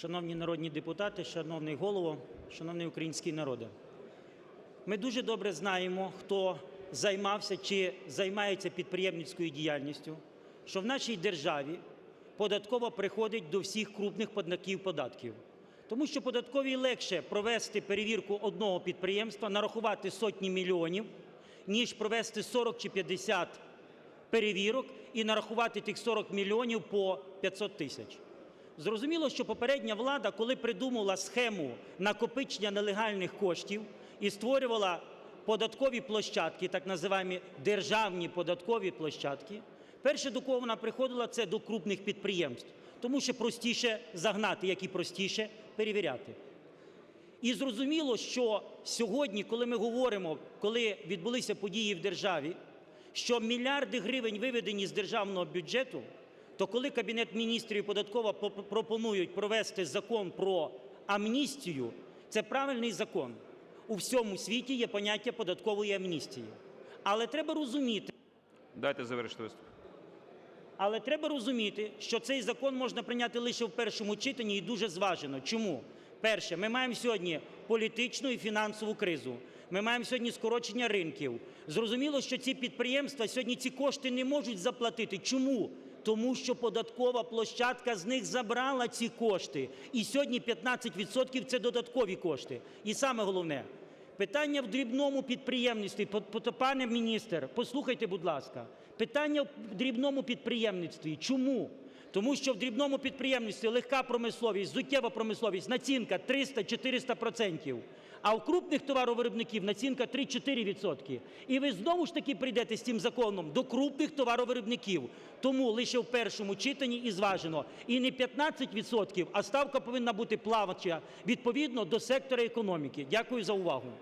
Шановні народні депутати, шановний голово, шановний український народе! Ми дуже добре знаємо, хто займався чи займається підприємницькою діяльністю, що в нашій державі податкова приходить до всіх крупних платників податків. Тому що податковій легше провести перевірку одного підприємства, нарахувати сотні мільйонів, ніж провести 40 чи 50 перевірок і нарахувати тих 40 мільйонів по 500 тисяч. Зрозуміло, що попередня влада, коли придумала схему накопичення нелегальних коштів і створювала податкові площадки, так називаємо державні податкові площадки, перше, до кого вона приходила, це до крупних підприємств, тому що простіше загнати, як і простіше перевіряти. І зрозуміло, що сьогодні, коли ми говоримо, коли відбулися події в державі, що мільярди гривень виведені з державного бюджету, то коли Кабінет Міністрів і податкова пропонують провести закон про амністію, це правильний закон. У всьому світі є поняття податкової амністії. Але треба розуміти, Дайте завершити виступ. але треба розуміти, що цей закон можна прийняти лише в першому читанні і дуже зважено. Чому? Перше, ми маємо сьогодні політичну і фінансову кризу. Ми маємо сьогодні скорочення ринків. Зрозуміло, що ці підприємства сьогодні ці кошти не можуть заплатити. Чому? Тому що податкова площадка з них забрала ці кошти. І сьогодні 15% – це додаткові кошти. І саме головне, Питання в дрібному підприємництві. Пане міністр, послухайте, будь ласка. Питання в дрібному підприємництві. Чому? Тому що в дрібному підприємництві легка промисловість, зуттєва промисловість, націнка 300-400%. А у крупних товаровиробників націнка 3-4%. І ви знову ж таки прийдете з цим законом до крупних товаровиробників. Тому лише в першому читанні і зважено. І не 15%, а ставка повинна бути плавача відповідно до сектора економіки. Дякую за увагу.